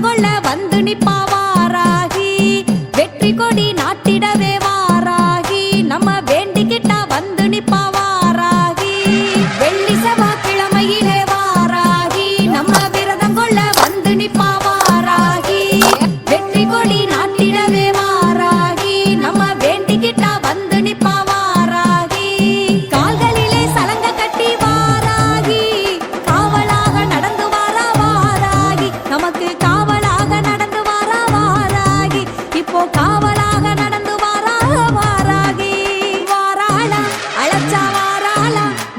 வளங்கொள்ள வந்து நிப்பாவாராகி வெற்றி கொடி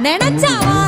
நினைச்சாவா